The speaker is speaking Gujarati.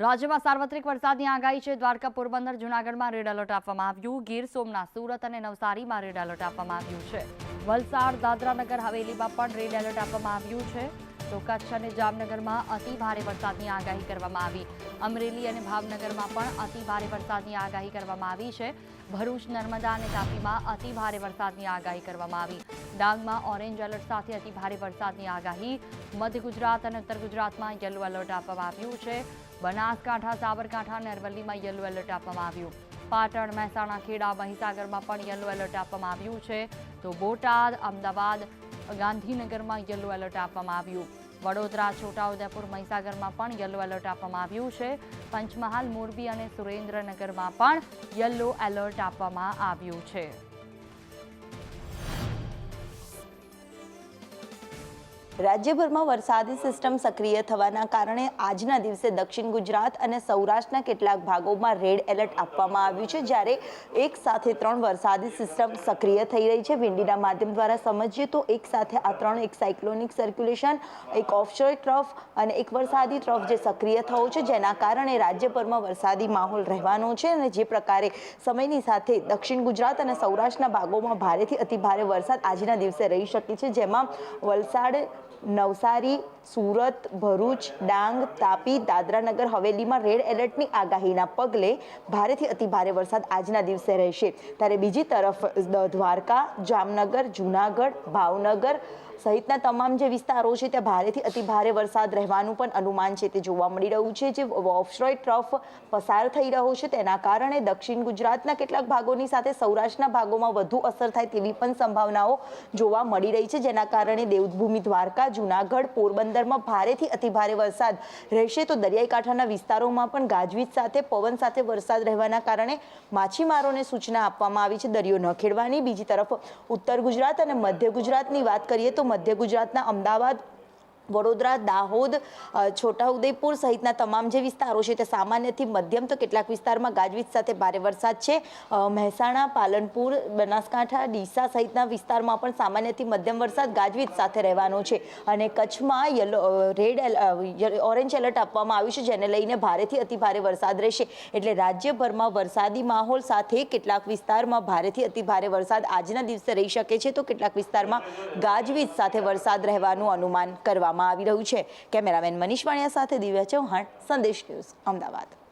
રાજ્યમાં સાર્વત્રિક વરસાદની આગાહી છે. દ્વારકા, પોરબંદર, જૂનાગઢમાં રેડ એલર્ટ આપવામાં આવ્યું. ગીર, સોમનાથ, સુરત અને નવસારીમાં રેડ એલર્ટ આપવામાં આવ્યું છે. વલસાડ, દાદરાનગર, હવેલીમાં પણ રેડ એલર્ટ આપવામાં આવ્યું છે. તો કચ્છ અને જામનગરમાં અતિ ભારે વરસાદની આગાહી કરવામાં આવી. અમરેલી અને ભાવનગરમાં પણ અતિ ભારે વરસાદની આગાહી કરવામાં આવી છે. ભરૂચ, નર્મદા અને તાપીમાં અતિ ભારે વરસાદની આગાહી કરવામાં આવી. ડાંગમાં ઓરેન્જ એલર્ટ સાથે અતિ ભારે વરસાદની આગાહી. મધ્ય ગુજરાત અને ઉત્તર ગુજરાતમાં યલો એલર્ટ આપવામાં આવ્યું છે. બનાસકાંઠા, સાબરકાંઠા અને અરવલ્લીમાં યલો એલર્ટ આપવામાં આવ્યું. પાટણ, મહેસાણા, ખેડા, મહીસાગરમાં પણ યલો એલર્ટ આપવામાં આવ્યું છે. તો બોટાદ, અમદાવાદ ગાંધીનગરમાં યલો એલર્ટ આપવામાં આવ્યું. વડોદરા, છોટાઉદેપુર, મહીસાગરમાં પણ યલો એલર્ટ આપવામાં આવ્યું છે. પંચમહાલ, મોરબી અને સુરેન્દ્રનગરમાં પણ યલો એલર્ટ આપવામાં આવ્યું છે. રાજ્યભરમાં વરસાદી સિસ્ટમ સક્રિય થવાના કારણે આજના દિવસે દક્ષિણ ગુજરાત અને સૌરાષ્ટ્રના કેટલાક ભાગોમાં રેડ એલર્ટ આપવામાં આવ્યું છે, જ્યારે એક સાથે ત્રણ વરસાદી સિસ્ટમ સક્રિય થઈ રહી છે. વિંડીના માધ્યમ દ્વારા સમજીએ તો એક સાથે આ ત્રણ એક સાયક્લોનિક સર્ક્યુલેશન, એક ઓફશોર ટ્રફ અને એક વરસાદી ટ્રફ જે સક્રિય થયો છે, જેના કારણે રાજ્યભરમાં વરસાદી માહોલ રહેવાનો છે અને જે પ્રકારે સમયની સાથે દક્ષિણ ગુજરાત અને સૌરાષ્ટ્રના ભાગોમાં ભારેથી અતિભારે વરસાદ આજના દિવસે રહી શકે છે, જેમાં વલસાડ Nausari સુરત, ભરૂચ, ડાંગ, તાપી, દાદરાનગર, હવેલીમાં રેડ એલર્ટની આગાહીના પગલે ભારેથી અતિભારે વરસાદ આજના દિવસે રહેશે. ત્યારે બીજી તરફ દ્વારકા, જામનગર, જૂનાગઢ, ભાવનગર સહિતના તમામ જે વિસ્તારો છે, ત્યાં ભારેથી અતિભારે વરસાદ રહેવાનું પણ અનુમાન છે. તે જોવા મળી રહ્યું છે જે ઓફશ્રોય ટ્રફ પસાર થઈ રહ્યો છે. તેના કારણે દક્ષિણ ગુજરાતના કેટલાક ભાગોની સાથે સૌરાષ્ટ્રના ભાગોમાં વધુ અસર થાય તેવી પણ સંભાવનાઓ જોવા મળી રહી છે. જેના કારણે દેવભૂમિ દ્વારકા, જૂનાગઢ પોરબંદરમાં ભારેથી અતિભારે વરસાદ રહેશે તો દરિયાઈ કાંઠાના વિસ્તારોમાં પણ ગાજવીજ સાથે, પવન સાથે વરસાદ રહેવાના કારણે માછીમારોને સૂચના આપવામાં આવી છે. દરિયો ન ખેડવાની. બીજી તરફ ઉત્તર ગુજરાત અને મધ્ય ગુજરાતની વાત કરીએ તો મધ્ય ગુજરાતના અમદાવાદ વડોદરા, દાહોદ છોટાઉદેપુર સહિતના તમામ જે વિસ્તારો છે તે સામાન્યથી મધ્યમ તો કેટલાક વિસ્તારમાં ગાજવીજ સાથે ભારે વરસાદ છે. મહેસાણા, પાલનપુર, બનાસકાંઠા, ડીસા સહિતના વિસ્તારમાં પણ સામાન્યથી મધ્યમ વરસાદ ગાજવીજ સાથે રહેવાનો છે અને કચ્છમાં યલો રેડ ઓરેન્જ એલર્ટ આપવામાં આવ્યું છે જેને લઈને ભારેથી અતિભારે વરસાદ રહેશે. એટલે રાજ્યભરમાં વરસાદી માહોલ સાથે કેટલાક વિસ્તારમાં ભારેથી અતિભારે વરસાદ આજના દિવસે રહી શકે છે તો કેટલાક વિસ્તારમાં ગાજવીજ સાથે વરસાદ રહેવાનું અનુમાન કરવામાં આવી રહ્યું છે. કેમેરામેન મનીષ વાણિયા સાથે દિવ્યા ચૌહાણ સંદેશ ન્યૂઝ અમદાવાદ.